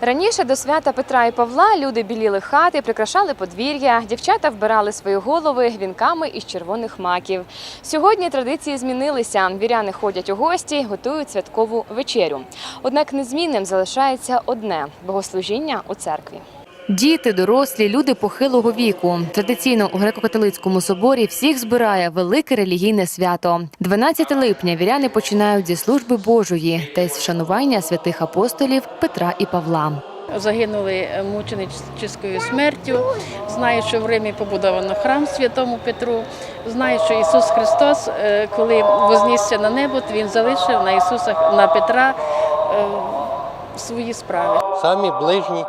Раніше до свята Петра і Павла люди біліли хати, прикрашали подвір'я, дівчата вбирали свої голови вінками із червоних маків. Сьогодні традиції змінилися. Віряни ходять у гості, готують святкову вечерю. Однак незмінним залишається одне богослужіння у церкві. Діти, дорослі, люди похилого віку. Традиційно у греко-католицькому соборі всіх збирає велике релігійне свято. 12 липня віряни починають зі служби Божої та із вшанування святих апостолів Петра і Павла. загинули мученическою смертю. Знаю, що в Римі побудовано храм святому Петру. Знаю, що Ісус Христос, е, коли вознісся на небо, то Він залишив на Ісуса на Петра е, свої справи. самі ближні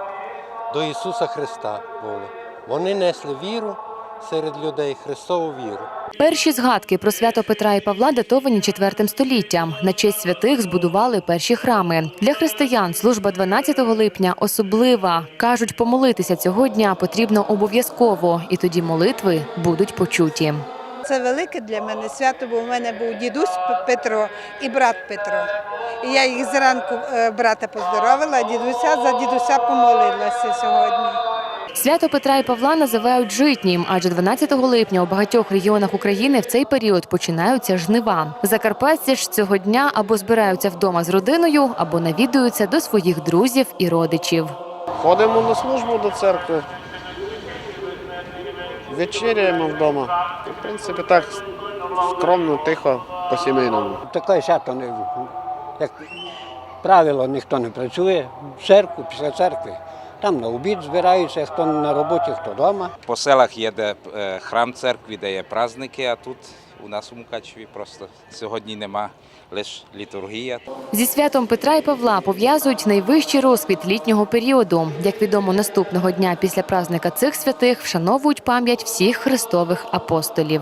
до Ісуса Христа були. Вони несли віру серед людей, Христову віру. Перші згадки про свято Петра і Павла датовані IV століттям. На честь святих збудували перші храми. Для християн служба 12 липня особлива. Кажуть, помолитися цього дня потрібно обов'язково, і тоді молитви будуть почуті. Це велике для мене свято, бо в мене був дідусь Петро і брат Петро. І я їх зранку е, брата поздоровила, а дідуся за дідуся помолилася сьогодні. Свято Петра і Павла називають житнім, адже 12 липня у багатьох регіонах України в цей період починаються жнива. Закарпатці ж цього дня або збираються вдома з родиною, або навідуються до своїх друзів і родичів. Ходимо на службу до церкви. Вечеряємо вдома. В принципі, так скромно, тихо, по-сімейному. Таке свято не як правило, ніхто не працює в церкву, після церкви. Там на обід збираються, хто на роботі, хто вдома. По селах є де е, храм церкви, де є праздники, а тут у нас у Мукачеві просто сьогодні нема лише літургія. Зі святом Петра і Павла пов'язують найвищий розквіт літнього періоду. Як відомо, наступного дня після празника цих святих вшановують пам'ять всіх христових апостолів.